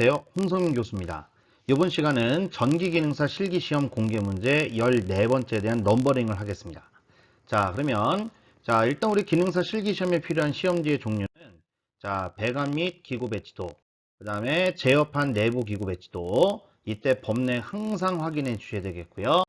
안녕하세요. 홍성민 교수입니다. 이번 시간은 전기기능사 실기시험 공개 문제 14번째에 대한 넘버링을 하겠습니다. 자, 그러면 자 일단 우리 기능사 실기시험에 필요한 시험지의 종류는 자 배관 및 기구 배치도, 그 다음에 제어판 내부 기구 배치도, 이때 법내 항상 확인해 주셔야 되겠고요.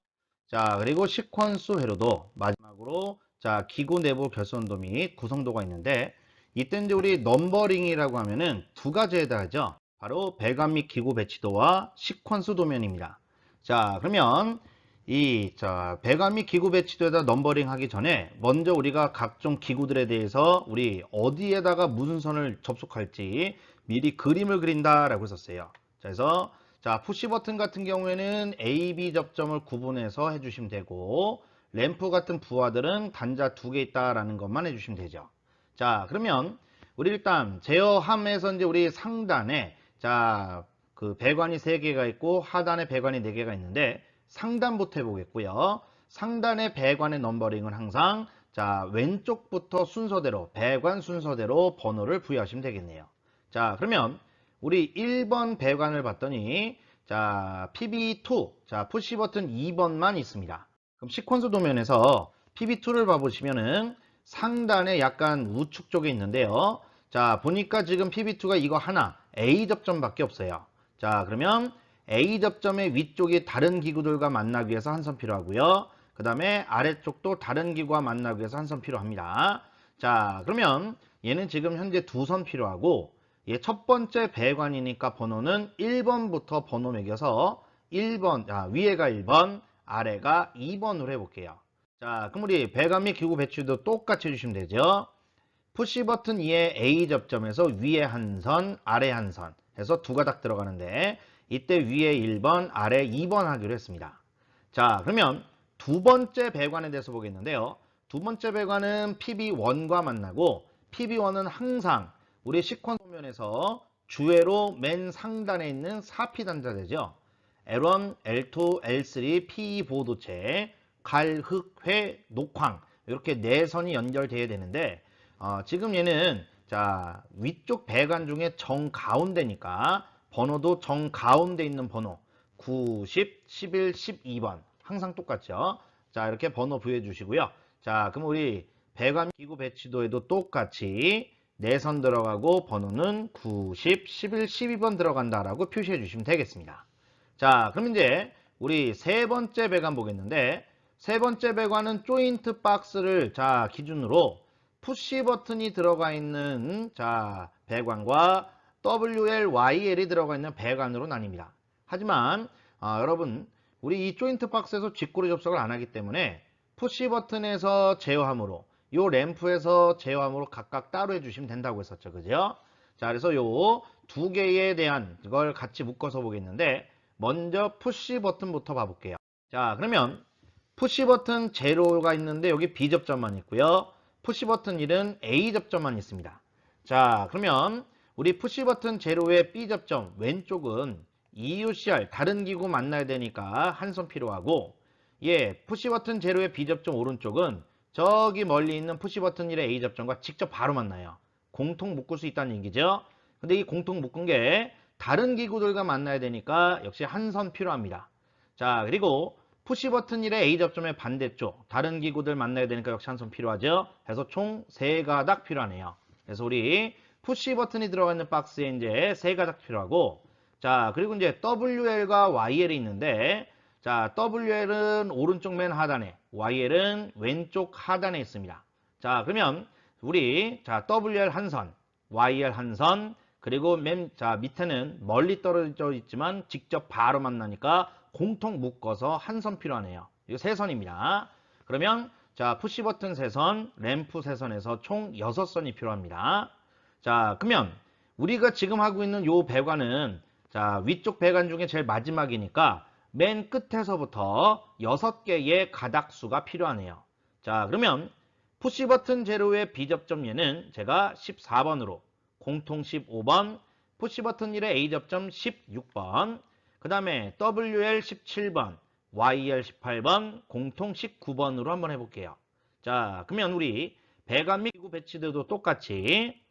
자, 그리고 시퀀스 회로도 마지막으로 자 기구 내부 결선도 및 구성도가 있는데 이때 이제 우리 넘버링이라고 하면은 두 가지에 달하죠. 바로 배관 및 기구 배치도와 시퀀스 도면입니다. 자, 그러면 이 자, 배관 및 기구 배치도에다 넘버링 하기 전에 먼저 우리가 각종 기구들에 대해서 우리 어디에다가 무슨 선을 접속할지 미리 그림을 그린다라고 했었어요. 자, 그래서 자, 푸시 버튼 같은 경우에는 A, B 접점을 구분해서 해주시면 되고 램프 같은 부하들은 단자 두 개 있다라는 것만 해주시면 되죠. 자, 그러면 우리 일단 제어함에서 이제 우리 상단에 자, 그 배관이 세 개가 있고 하단에 배관이 네 개가 있는데 상단부터 해보겠고요. 상단의 배관의 넘버링은 항상 자, 왼쪽부터 순서대로 배관 순서대로 번호를 부여하시면 되겠네요. 자, 그러면 우리 1번 배관을 봤더니 자, PB2 자, 푸시 버튼 2번만 있습니다. 그럼 시퀀스 도면에서 PB2를 봐보시면은 상단에 약간 우측 쪽에 있는데요. 자, 보니까 지금 PB2가 이거 하나, A 접점밖에 없어요. 자, 그러면 A 접점의 위쪽이 다른 기구들과 만나기 위해서 한 선 필요하고요. 그 다음에 아래쪽도 다른 기구와 만나기 위해서 한 선 필요합니다. 자, 그러면 얘는 지금 현재 두 선 필요하고 얘 첫 번째 배관이니까 번호는 1번부터 번호 매겨서 1번, 자, 위에가 1번, 아래가 2번으로 해볼게요. 자, 그럼 우리 배관 및 기구 배치도 똑같이 해주시면 되죠. 푸시 버튼 2의 A 접점에서 위에 한 선, 아래 한 선 해서 두 가닥 들어가는데 이때 위에 1번, 아래 2번 하기로 했습니다. 자, 그러면 두 번째 배관에 대해서 보겠는데요. 두 번째 배관은 PB1과 만나고 PB1은 항상 우리 시퀀 소면에서 주회로 맨 상단에 있는 4P 단자되죠. L1, L2, L3, PE 보도체, 갈, 흙, 회, 녹황 이렇게 네 선이 연결돼야 되는데 어, 지금 얘는 자 위쪽 배관 중에 정 가운데니까 번호도 정 가운데 있는 번호 9, 10, 11, 12번 항상 똑같죠. 자 이렇게 번호 부여해 주시고요. 자 그럼 우리 배관 기구 배치도에도 똑같이 네선 들어가고 번호는 9, 10, 11, 12번 들어간다라고 표시해 주시면 되겠습니다. 자, 그럼 이제 우리 세 번째 배관 보겠는데 세 번째 배관은 조인트 박스를 자 기준으로 푸시 버튼이 들어가 있는 자 배관과 WL, YL이 들어가 있는 배관으로 나뉩니다. 하지만 아, 여러분 우리 이 조인트 박스에서 뒷구리 접속을 안 하기 때문에 푸시 버튼에서 제어함으로 요 램프에서 제어함으로 각각 따로 해주시면 된다고 했었죠, 그죠? 자, 그래서 요 두 개에 대한 이걸 같이 묶어서 보겠는데 먼저 푸시 버튼부터 봐볼게요. 자, 그러면 푸시 버튼 제로가 있는데 여기 B 접점만 있고요. 푸시 버튼 1은 A 접점만 있습니다. 자, 그러면 우리 푸시 버튼 제로의 B 접점 왼쪽은 EUCR 다른 기구 만나야 되니까 한선 필요하고 예, 푸시 버튼 제로의 B 접점 오른쪽은 저기 멀리 있는 푸시 버튼 1의 A 접점과 직접 바로 만나요. 공통 묶을 수 있다는 얘기죠. 근데 이 공통 묶은 게 다른 기구들과 만나야 되니까 역시 한 선 필요합니다. 자, 그리고 푸시 버튼 1의 A 접점의 반대쪽 다른 기구들 만나야 되니까 역시 한선 필요하죠. 그래서 총세 가닥 필요하네요. 그래서 우리 푸시 버튼이 들어가 있는 박스에 이제 세 가닥 필요하고 자, 그리고 이제 WL과 YL이 있는데 자, WL은 오른쪽 맨 하단에 YL은 왼쪽 하단에 있습니다. 자, 그러면 우리 자, WL 한 선, YL 한 선, 그리고 맨 자 밑에는 멀리 떨어져 있지만 직접 바로 만나니까 공통 묶어서 한 선 필요하네요. 이거 세 선입니다. 그러면 자 푸시 버튼 세 선, 램프 세 선에서 총 여섯 선이 필요합니다. 자 그러면 우리가 지금 하고 있는 요 배관은 자 위쪽 배관 중에 제일 마지막이니까 맨 끝에서부터 여섯 개의 가닥수가 필요하네요. 자 그러면 푸시 버튼 제로의 비접점 얘는 제가 14번으로 공통 15번, 푸시 버튼 1의 A 접점 16번, 그 다음에 WL 17번, YL 18번, 공통 19번으로 한번 해볼게요. 자, 그러면 우리 배관 및 기구 배치들도 똑같이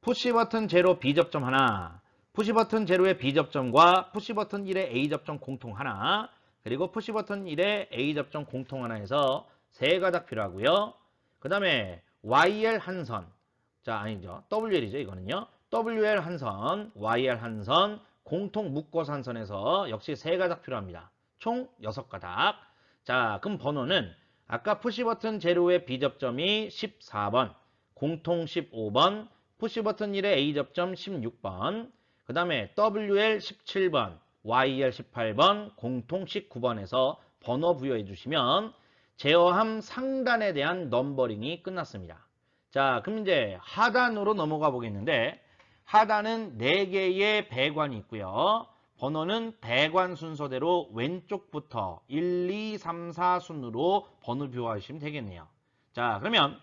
푸시 버튼 제로 B 접점 하나, 푸시 버튼 제로의 B 접점과 푸시 버튼 1의 A 접점 공통 하나, 그리고 푸시 버튼 1의 A 접점 공통 하나 에서 세 가닥 필요하고요. 그 다음에 YL 한 선, 자 아니죠, WL이죠 이거는요. WL 한 선, YL 한 선, 공통 묶어서 한 선에서 역시 세 가닥 필요합니다. 총 여섯 가닥. 자, 그럼 번호는 아까 푸시버튼 제로의 B 접점이 14번, 공통 15번, 푸시버튼 1의 A 접점 16번, 그 다음에 WL 17번, YL 18번, 공통 19번에서 번호 부여해 주시면 제어함 상단에 대한 넘버링이 끝났습니다. 자, 그럼 이제 하단으로 넘어가 보겠는데 하단은 4개의 배관이 있고요. 번호는 배관 순서대로 왼쪽부터 1, 2, 3, 4 순으로 번호 표하시면 되겠네요. 자, 그러면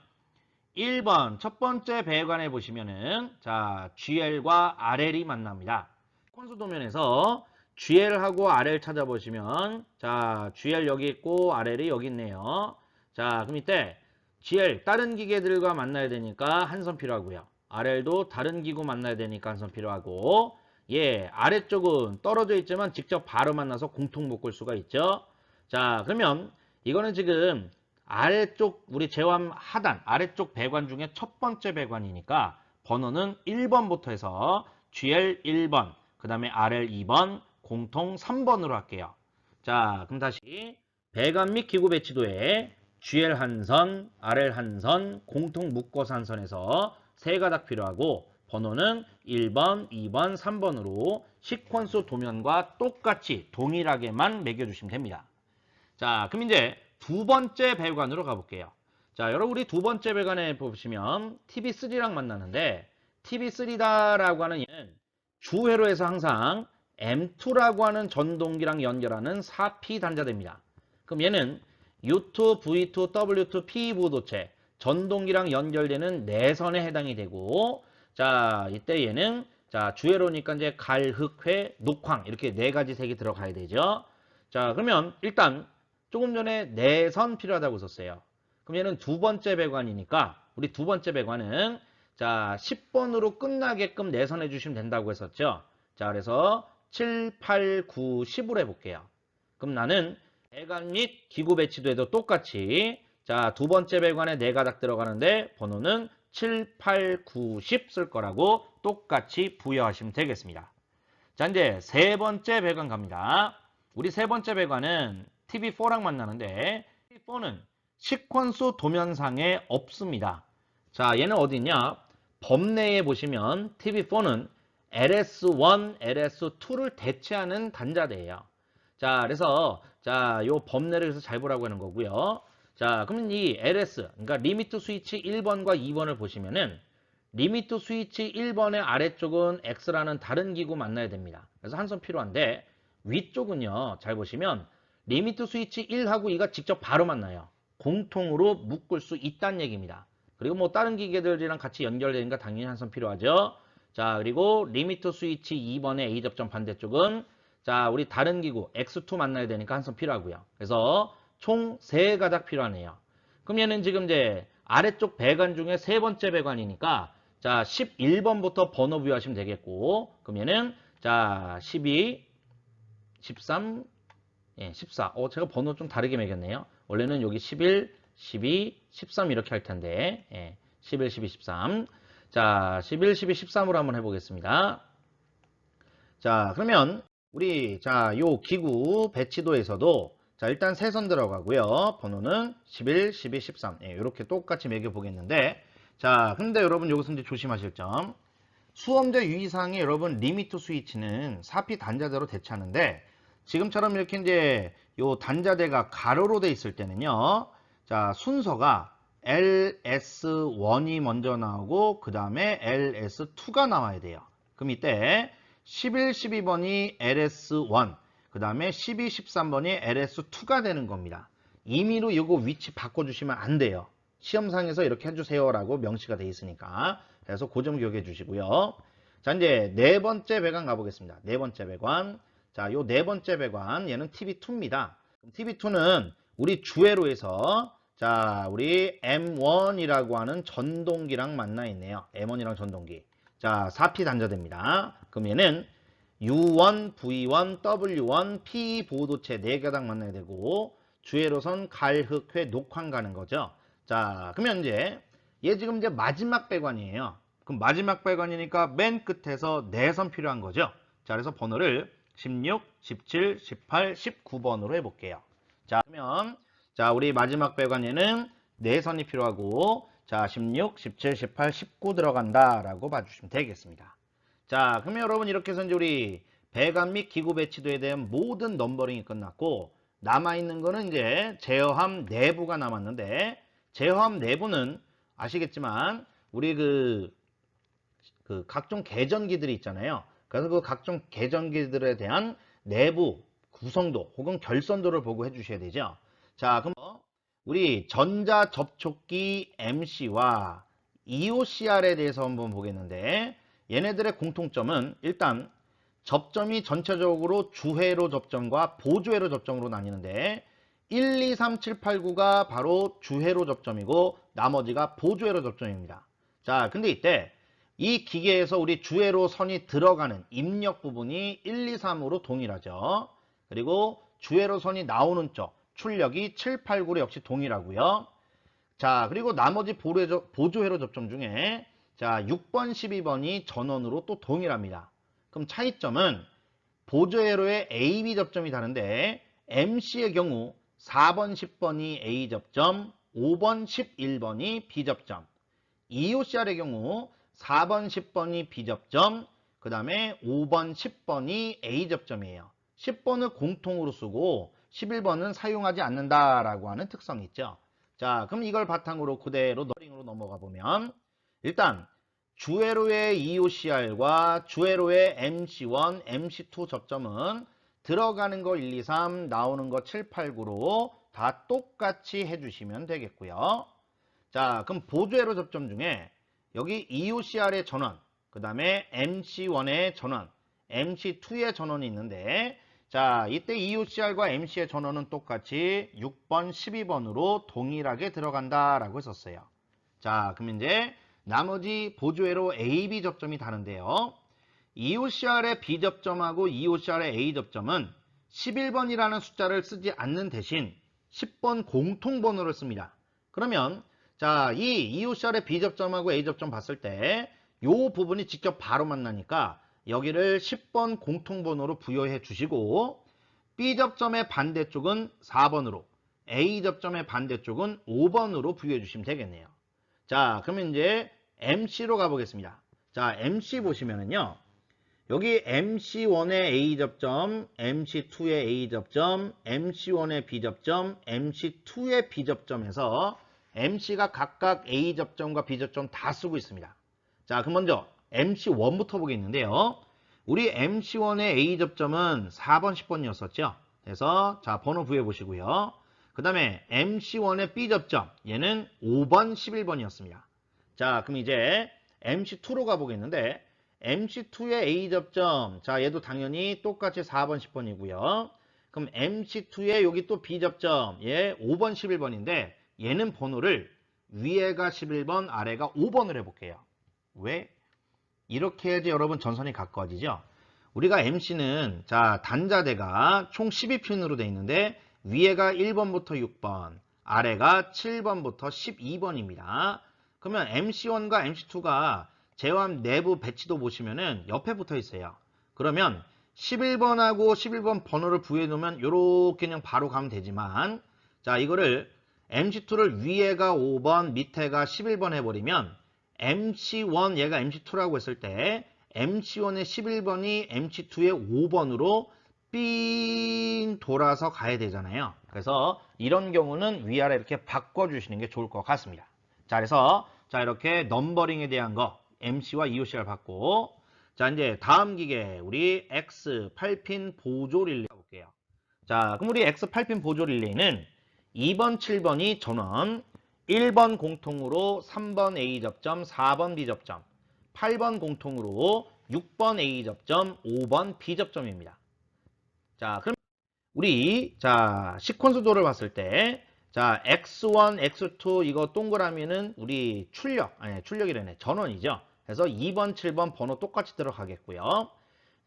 1번 첫 번째 배관에 보시면은 자, GL과 RL이 만납니다. 콘수 도면에서 GL하고 RL 찾아보시면 자, GL 여기 있고 RL이 여기 있네요. 자, 그럼 이때 GL 다른 기계들과 만나야 되니까 한 선 필요하고요. RL도 다른 기구 만나야 되니까 한선 필요하고 예, 아래쪽은 떨어져 있지만 직접 바로 만나서 공통 묶을 수가 있죠. 자, 그러면 이거는 지금 아래쪽 우리 제왕 하단 아래쪽 배관 중에 첫 번째 배관이니까 번호는 1번부터 해서 GL 1번, 그 다음에 RL 2번, 공통 3번으로 할게요. 자, 그럼 다시 배관 및 기구 배치도에 GL 한 선, RL 한 선, 공통 묶어서 한 선에서 세 가닥 필요하고 번호는 1번, 2번, 3번으로 시퀀스 도면과 똑같이 동일하게만 매겨주시면 됩니다. 자, 그럼 이제 두 번째 배관으로 가볼게요. 자, 여러분 우리 두 번째 배관에 보시면 TV3랑 만나는데 TV3다라고 하는 얘는 주회로에서 항상 M2라고 하는 전동기랑 연결하는 4P 단자대입니다. 그럼 얘는 U2, V2, W2, P 부도체 전동기랑 연결되는 내선에 해당이 되고 자, 이때 얘는 자, 주회로니까 이제 갈, 흙, 회, 녹황 이렇게 네 가지 색이 들어가야 되죠. 자, 그러면 일단 조금 전에 내선 필요하다고 썼어요. 그럼 얘는 두 번째 배관이니까 우리 두 번째 배관은 자 10번으로 끝나게끔 내선해 주시면 된다고 했었죠. 자 그래서 7, 8, 9, 10으로 해볼게요. 그럼 나는 배관 및 기구 배치도에도 똑같이 자 두 번째 배관에 네 가닥 들어가는데 번호는 7, 8, 9, 10 쓸 거라고 똑같이 부여하시면 되겠습니다. 자 이제 세 번째 배관 갑니다. 우리 세 번째 배관은 TV4랑 만나는데 TV4는 시퀀스 도면상에 없습니다. 자, 얘는 어디 있냐? 범내에 보시면 TV4는 LS1, LS2를 대체하는 단자대예요. 자, 그래서 자, 요 범내를 그래서 잘 보라고 하는 거고요. 자, 그러면 이 LS, 그러니까 리미트 스위치 1번과 2번을 보시면은 리미트 스위치 1번의 아래쪽은 X라는 다른 기구 만나야 됩니다. 그래서 한선 필요한데 위쪽은요. 잘 보시면 리미트 스위치 1하고 2가 직접 바로 만나요. 공통으로 묶을 수 있다는 얘기입니다. 그리고 뭐 다른 기계들이랑 같이 연결되니까 당연히 한선 필요하죠. 자, 그리고 리미트 스위치 2번의 A 접점 반대쪽은 자, 우리 다른 기구 X2 만나야 되니까 한선 필요하고요. 그래서 총 3가닥 필요하네요. 그럼 얘는 지금 이제 아래쪽 배관 중에 세 번째 배관이니까 자, 11번부터 번호 부여하시면 되겠고 그럼 얘는 자, 12, 13, 예, 14. 어, 제가 번호 좀 다르게 매겼네요. 원래는 여기 11, 12, 13 이렇게 할 텐데, 예, 11, 12, 13. 자, 11, 12, 13으로 한번 해보겠습니다. 자, 그러면 우리 자, 요 기구 배치도에서도 자, 일단 세 선 들어가고요. 번호는 11, 12, 13. 예, 이렇게 똑같이 매겨 보겠는데, 자, 근데 여러분 여기서 이제 조심하실 점. 수험자 유의사항에 여러분 리미트 스위치는 4P 단자대로 대체하는데 지금처럼 이렇게 이제 요 단자대가 가로로 돼 있을 때는요. 자, 순서가 LS1이 먼저 나오고 그 다음에 LS2가 나와야 돼요. 그럼 이때 11, 12번이 LS1, 그 다음에 12, 13번이 LS2가 되는 겁니다. 임의로 이거 위치 바꿔주시면 안 돼요. 시험상에서 이렇게 해주세요 라고 명시가 돼 있으니까. 그래서 그점 기억해 주시고요. 자, 이제 네 번째 배관 가보겠습니다. 네 번째 배관. 자, 요 네 번째 배관, 얘는 TV2입니다. TV2는 우리 주회로에서 자, 우리 M1이라고 하는 전동기랑 만나 있네요. M1이랑 전동기. 자, 4P 단자됩니다. 그럼 얘는 U1, V1, W1, P 보도체 4개당 만나야 되고 주회로선 갈흑회 녹환 가는 거죠. 자, 그러면 이제 얘 지금 이제 마지막 배관이에요. 그럼 마지막 배관이니까 맨 끝에서 4선 필요한 거죠. 자, 그래서 번호를 16, 17, 18, 19번으로 해볼게요. 자, 그러면 자, 우리 마지막 배관에는 4선이 필요하고 자, 16, 17, 18, 19 들어간다라고 봐주시면 되겠습니다. 자, 그러면 여러분 이렇게 해서 이제 우리 배관 및 기구 배치도에 대한 모든 넘버링이 끝났고 남아있는 거는 이제 제어함 내부가 남았는데 제어함 내부는 아시겠지만 우리 그, 그 각종 계전기들이 있잖아요. 그래서 그 각종 계전기들에 대한 내부 구성도 혹은 결선도를 보고 해 주셔야 되죠. 자, 그럼 우리 전자 접촉기 MC와 EOCR에 대해서 한번 보겠는데 얘네들의 공통점은 일단 접점이 전체적으로 주회로 접점과 보조회로 접점으로 나뉘는데 1, 2, 3, 7, 8, 9가 바로 주회로 접점이고 나머지가 보조회로 접점입니다. 자, 근데 이때 이 기계에서 우리 주회로 선이 들어가는 입력 부분이 1, 2, 3으로 동일하죠. 그리고 주회로 선이 나오는 쪽 출력이 7, 8, 9로 역시 동일하고요. 자, 그리고 나머지 보조회로, 접점 중에 자, 6번, 12번이 전원으로 또 동일합니다. 그럼 차이점은 보조회로의 AB 접점이 다른데 MC의 경우 4번, 10번이 A 접점, 5번, 11번이 B 접점. EOCR의 경우 4번, 10번이 B 접점, 그 다음에 5번, 10번이 A 접점이에요. 10번을 공통으로 쓰고 11번은 사용하지 않는다라고 하는 특성이 있죠. 자, 그럼 이걸 바탕으로 그대로 너링으로 넘어가 보면 일단 주회로의 EOCR과 주회로의 MC1, MC2 접점은 들어가는 거 1, 2, 3, 나오는 거 7, 8, 9로 다 똑같이 해주시면 되겠고요. 자, 그럼 보조회로 접점 중에 여기 EOCR의 전원, 그 다음에 MC1의 전원, MC2의 전원이 있는데 자, 이때 EOCR과 MC의 전원은 똑같이 6번, 12번으로 동일하게 들어간다라고 했었어요. 자, 그럼 이제 나머지 보조회로 AB 접점이 다른데요. EOCR의 B 접점하고 EOCR의 A 접점은 11번이라는 숫자를 쓰지 않는 대신 10번 공통번호를 씁니다. 그러면 자, 이 EOCR의 B 접점하고 A 접점 봤을 때 이 부분이 직접 바로 만나니까 여기를 10번 공통번호로 부여해 주시고 B 접점의 반대쪽은 4번으로 A 접점의 반대쪽은 5번으로 부여해 주시면 되겠네요. 자, 그러면 이제 MC로 가보겠습니다. 자, MC 보시면은요. 여기 MC1의 A 접점, MC2의 A 접점, MC1의 B 접점, MC2의 B 접점에서 MC가 각각 A 접점과 B 접점 다 쓰고 있습니다. 자, 그럼 먼저 MC1부터 보겠는데요. 우리 MC1의 A 접점은 4번, 10번이었었죠. 그래서 자, 번호 부여 보시고요. 그 다음에 MC1의 B 접점, 얘는 5번, 11번이었습니다. 자, 그럼 이제 MC2로 가보겠는데 MC2의 A 접점, 자, 얘도 당연히 똑같이 4번, 10번이고요. 그럼 MC2의 여기 또 B 접점, 얘 5번, 11번인데 얘는 번호를 위에가 11번, 아래가 5번을 해볼게요. 왜? 이렇게 해야지 여러분 전선이 가까워지죠. 우리가 MC는 자 단자대가 총 12핀으로 되어 있는데 위에가 1번부터 6번, 아래가 7번부터 12번입니다. 그러면 MC1과 MC2가 제어함 내부 배치도 보시면은 옆에 붙어 있어요. 그러면 11번하고 11번 번호를 부여해 놓으면 이렇게 그냥 바로 가면 되지만 자 이거를 MC2를 위에가 5번, 밑에가 11번 해버리면 MC1 얘가 MC2라고 했을 때 MC1의 11번이 MC2의 5번으로 삥 돌아서 가야 되잖아요. 그래서 이런 경우는 위아래 이렇게 바꿔주시는 게 좋을 것 같습니다. 자, 그래서 자 이렇게 넘버링에 대한 거 MC와 EOC를 받고 자 이제 다음 기계 우리 X 8핀 보조 릴레이 볼게요. 자, 그럼 우리 X 8핀 보조 릴레이는 2번, 7번이 전원, 1번 공통으로 3번 A 접점, 4번 B 접점, 8번 공통으로 6번 A 접점, 5번 B 접점입니다. 자, 그럼 우리 자 시퀀스 도를 봤을 때 자, x1, x2 이거 동그라미는 우리 출력, 아니 출력이라네 전원이죠. 그래서 2번, 7번 번호 똑같이 들어가겠고요.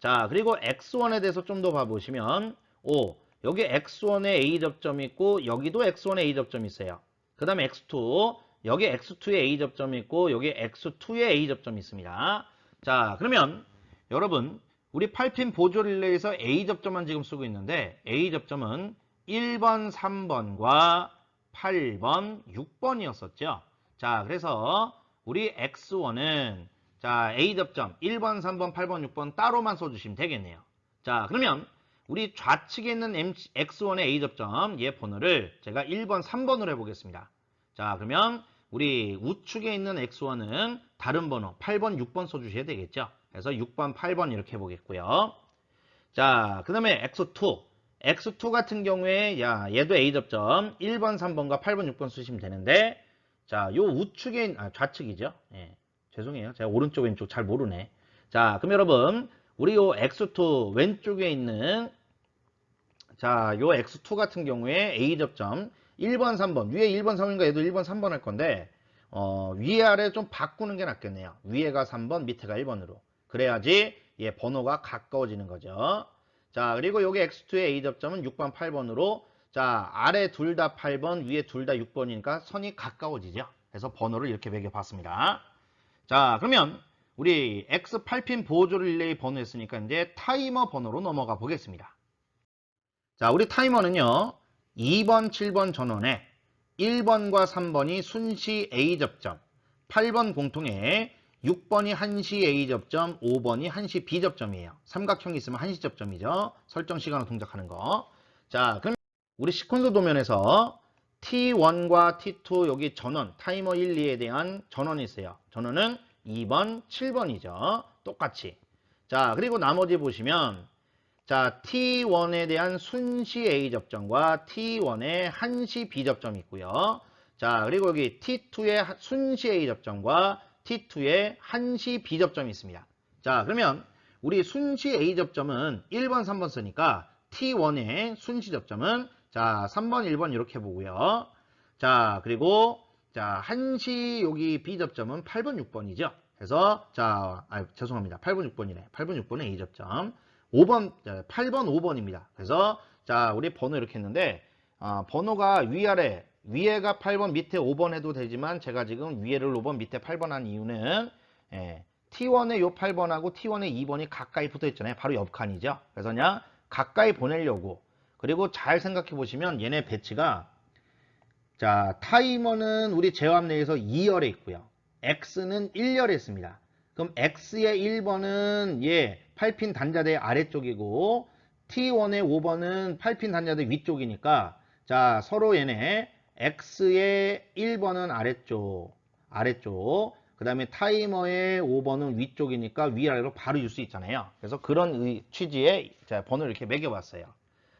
자, 그리고 x1에 대해서 좀 더 봐보시면, 오, 여기 x1에 A 접점이 있고, 여기도 x1에 A 접점이 있어요. 그 다음에 x2, 여기 x2에 A 접점이 있고, 여기 x2에 A 접점이 있습니다. 자, 그러면 여러분, 우리 8핀 보조 릴레이에서 A 접점만 지금 쓰고 있는데, A 접점은 1번, 3번과 8번, 6번이었었죠. 자, 그래서 우리 x1은 자, A 접점 1번, 3번, 8번, 6번 따로만 써주시면 되겠네요. 자, 그러면 우리 좌측에 있는 M, X1의 A 접점 얘 번호를 제가 1번, 3번으로 해보겠습니다. 자, 그러면 우리 우측에 있는 X1은 다른 번호 8번, 6번 써주셔야 되겠죠. 그래서 6번, 8번 이렇게 해보겠고요. 자, 그 다음에 X2. X2 같은 경우에 야 얘도 A 접점 1번, 3번과 8번, 6번 쓰시면 되는데 자, 요 우측에 있- 아, 좌측이죠. 예. 죄송해요. 제가 오른쪽 왼쪽 잘 모르네. 자, 그럼 여러분 우리 요 X2 왼쪽에 있는 자, 요 X2 같은 경우에 A 접점 1번, 3번 위에 1번, 3번인가 얘도 1번, 3번 할 건데 어, 위에 아래 좀 바꾸는 게 낫겠네요. 위에가 3번, 밑에가 1번으로. 그래야지 얘 번호가 가까워지는 거죠. 자, 그리고 요게 X2의 A 접점은 6번, 8번으로 자, 아래 둘 다 8번, 위에 둘 다 6번이니까 선이 가까워지죠. 그래서 번호를 이렇게 매겨봤습니다. 자, 그러면 우리 X8핀 보조 릴레이 번호 했으니까 이제 타이머 번호로 넘어가 보겠습니다. 자, 우리 타이머는요. 2번, 7번 전원에 1번과 3번이 순시 A 접점, 8번 공통에 6번이 한시 A 접점, 5번이 한시 B 접점이에요. 삼각형이 있으면 한시 접점이죠. 설정 시간을 동작하는 거. 자, 그럼 우리 시퀀스 도면에서 T1과 T2 여기 전원, 타이머 1, 2에 대한 전원이 있어요. 전원은 2번, 7번이죠. 똑같이. 자, 그리고 나머지 보시면 자, T1에 대한 순시 A 접점과 T1의 한시 B 접점이 있고요. 자, 그리고 여기 T2의 순시 A 접점과 T2의 한시 B 접점이 있습니다. 자, 그러면 우리 순시 A 접점은 1번, 3번 쓰니까 T1의 순시 접점은 자, 3번, 1번 이렇게 보고요. 자, 그리고 자, 한시 여기 B 접점은 8번, 6번이죠. 그래서 자, 아, 죄송합니다. 8번, 6번이네. 8번, 6번은 A 접점. 5번, 8번, 5번입니다. 그래서 자, 우리 번호 이렇게 했는데 아, 번호가 위아래 위에가 8번, 밑에 5번 해도 되지만 제가 지금 위에를 5번, 밑에 8번 한 이유는 예, T1의 요 8번하고 T1의 2번이 가까이 붙어 있잖아요. 바로 옆 칸이죠. 그래서 그냥 가까이 보내려고 그리고 잘 생각해 보시면 얘네 배치가 자 타이머는 우리 제어압 내에서 2열에 있고요. X는 1열에 있습니다. 그럼 X의 1번은 예 8핀 단자대 아래쪽이고 T1의 5번은 8핀 단자대 위쪽이니까 자 서로 얘네 X의 1번은 아래쪽 아래쪽 그 다음에 타이머의 5번은 위쪽이니까 위아래로 바로 줄 수 있잖아요. 그래서 그런 의- 취지의 자, 번호를 이렇게 매겨봤어요.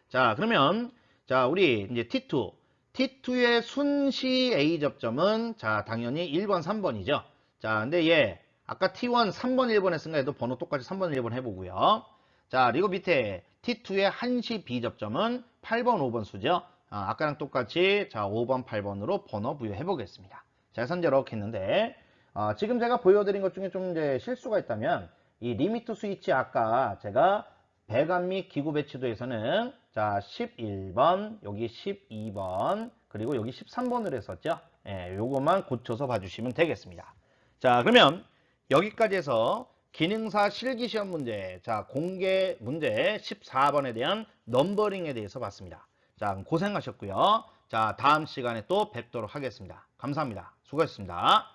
자, 그러면 자, 우리 이제 T2. T2의 순시 A 접점은 자, 당연히 1번, 3번이죠. 자, 근데 얘 아까 T1 3번, 1번 했으니까 얘도 번호 똑같이 3번, 1번 해보고요. 자, 그리고 밑에 T2의 한시 B 접점은 8번, 5번 수죠. 아, 아까랑 똑같이 자, 5번, 8번으로 번호 부여해 보겠습니다. 자, 선제 이렇게 했는데 어, 지금 제가 보여드린 것 중에 좀 이제 실수가 있다면 이 리미트 스위치 아까 제가 배관 및 기구 배치도에서는 자 11번 여기 12번 그리고 여기 13번으로 했었죠? 예, 요것만 고쳐서 봐주시면 되겠습니다. 자 그러면 여기까지 해서 기능사 실기시험 문제 자 공개 문제 14번에 대한 넘버링에 대해서 봤습니다 자 고생하셨고요. 자 다음 시간에 또 뵙도록 하겠습니다. 감사합니다. 수고하셨습니다